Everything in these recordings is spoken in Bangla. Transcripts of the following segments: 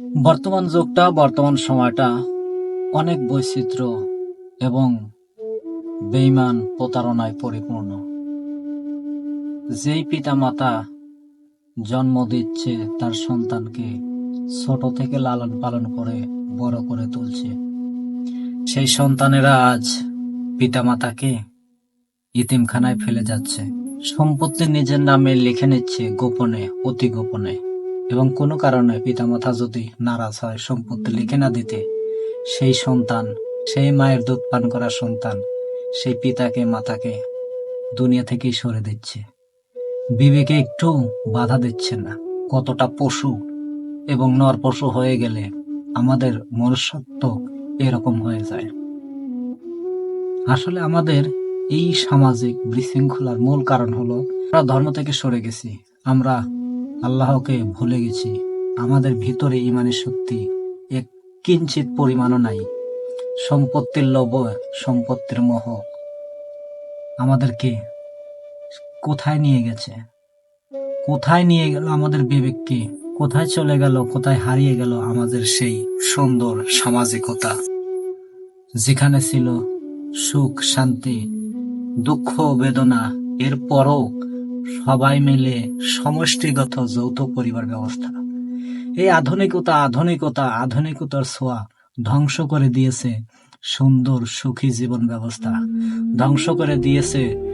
বর্তমান যুগটা, বর্তমান সময়টা অনেক বৈচিত্র্য এবং বেইমান প্রতারণায় পরিপূর্ণ। যেই পিতা মাতা জন্ম দিচ্ছে, তার সন্তানকে ছোট থেকে লালন পালন করে, বড় করে তুলছে। সেই সন্তানেরা আজ পিতামাতাকে ইতিমখানায় ফেলে যাচ্ছে। সম্পত্তি নিজের নামে লিখে নিচ্ছে গোপনে, অতি গোপনে। এবং কোনো কারণে পিতামাতা যদি নারাজ হয়, সম্পত্তি লিখে না দিতে, সেই সন্তান, সেই মায়ের দুধ পান করা সন্তান, সেই পিতাকে, মাতাকে দুনিয়া থেকেই সরে দিচ্ছে। বিবেকে একটু বাধা দিচ্ছে না। কতটা পশু এবং নর পশু হয়ে গেলে আমাদের মনুষ্যত্ব এরকম হয়ে যায়। আসলে আমাদের এই সামাজিক বিশৃঙ্খলার মূল কারণ হলো, আমরা ধর্ম থেকে সরে গেছি। আমরা আল্লাহকে ভুলে গেছি। আমাদের ভিতরে ইমানের শক্তি এক কিঞ্চিত পরিমাণও নাই। সম্পত্তির লোভ সম্পত্তির মোহ আমাদেরকে কোথায় নিয়ে গেছে? কোথায় নিয়ে গেল আমাদের বিবেককে? কোথায় চলে গেল, কোথায় হারিয়ে গেল আমাদের সেই সুন্দর সামাজিকতা? যেখানে ছিল সুখ, শান্তি, দুঃখ, বেদনা, এরপরও সবাই মিলে সমষ্টিগত যৌথ পরিবার ব্যবস্থা। এই আধুনিকতা আধুনিকতা, আধুনিকতার ছোঁয়া ধ্বংস করে দিয়েছে সুন্দর সুখী জীবন ব্যবস্থা। ধ্বংস করে দিয়েছে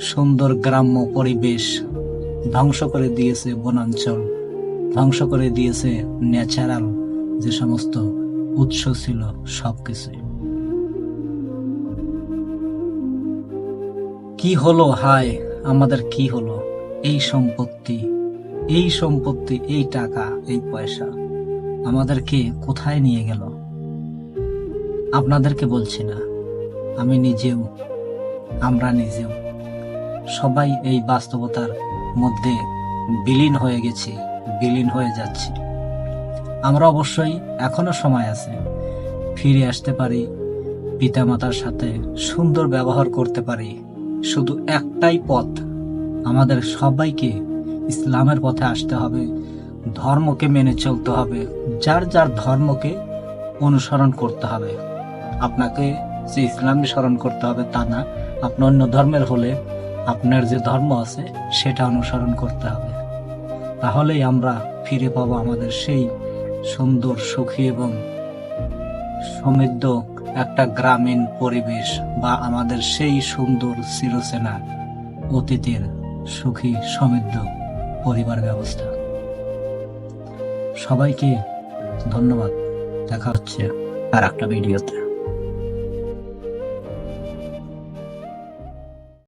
সুন্দর গ্রাম্য পরিবেশ। ধ্বংস করে দিয়েছে বনাঞ্চল। ধ্বংস করে দিয়েছে ন্যাচারাল যে সমস্ত উৎস ছিল সবকিছু কি হলো হায়? আমাদের কি হলো? এই সম্পত্তি এই সম্পত্তি, এই টাকা, এই পয়সা আমাদেরকে কোথায় নিয়ে গেল? আপনাদেরকে বলছি না, আমি নিজেও, আমরা নিজেও। সবাই এই বাস্তবতার মধ্যে বিলীন হয়ে গেছি, বিলীন হয়ে যাচ্ছি। আমরা অবশ্যই এখনও সময় আছে, ফিরে আসতে পারি, পিতামাতার সাথে সুন্দর ব্যবহার করতে পারি। শুধু একটাই পথ। আমাদের সবাইকে ইসলামের পথে আসতে হবে, ধর্মকে মেনে চলতে হবে, যার যার ধর্মকে অনুসরণ করতে হবে। আপনাকে যে ইসলামী স্মরণ করতে হবে তা না, আপনি অন্য ধর্মের হলে আপনার যে ধর্ম আছে সেটা অনুসরণ করতে হবে। তাহলেই আমরা ফিরে পাবো আমাদের সেই সুন্দর, সুখী এবং সমৃদ্ধ একটা গ্রামীণ পরিবেশ বা আমাদের সেই সুন্দর চিরচেনা অতীতের সুখী সমৃদ্ধ পরিবার ব্যবস্থা। সবাইকে ধন্যবাদ। দেখা হচ্ছে আর একটা ভিডিওতে।